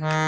Mm-hmm.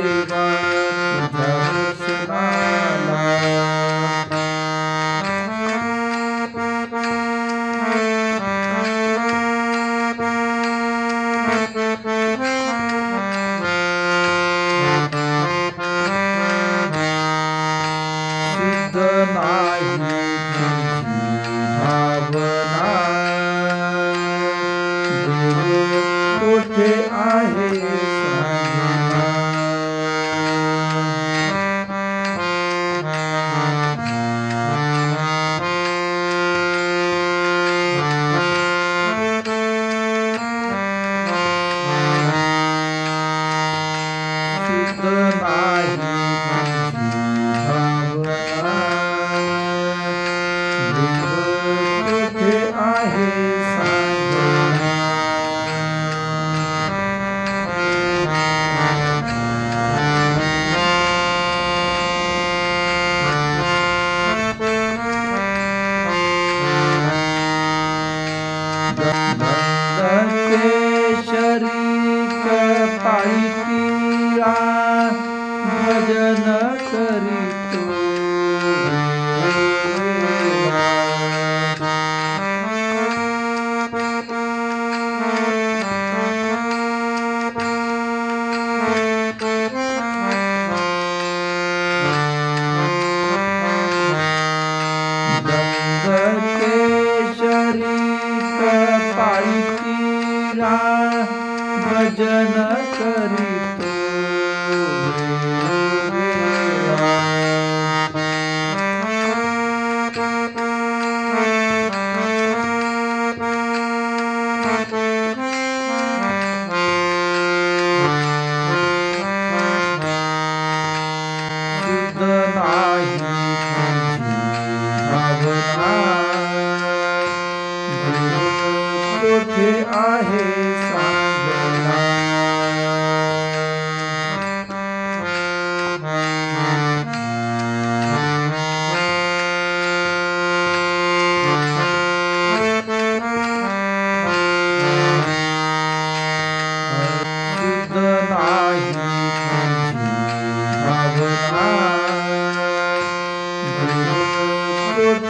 Hare goodbye. न करे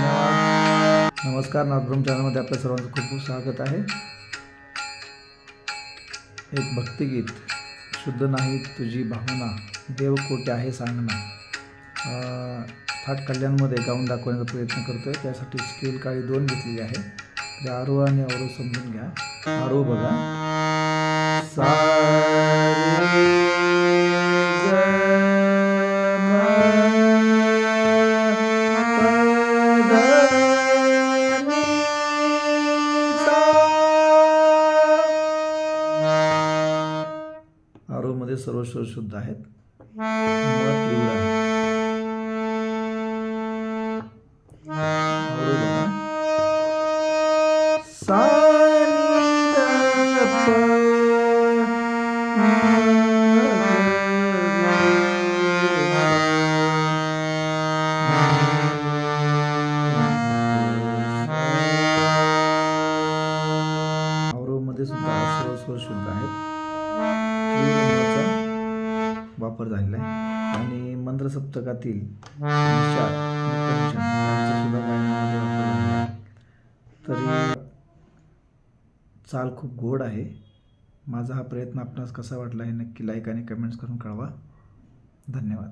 नमस्कार नाथब्रह्म चॅनलमध्ये आपल्या सर्वांचं खूप खूप स्वागत आहे. एक भक्तिगीत शुद्ध नाही तुझी भावना देव कोटे आहे सांगना. थाट कल्याणमध्ये गाऊन दाखवण्याचा प्रयत्न करतो आहे त्यासाठी स्केल काळी दोन घेतलेली आहे. म्हणजे आरो आणि अवरो समजून घ्या. आरो बघा. सा सर्व स्वर शुद्ध आहेत. सा वापर झालेला आहे. आणि मंत्र सप्तकातील तरी चाल खूप गोड आहे. माझा हा प्रयत्न आपणास कसा वाटला हे नक्की लाईक आणि कमेंट्स करून कळवा. धन्यवाद.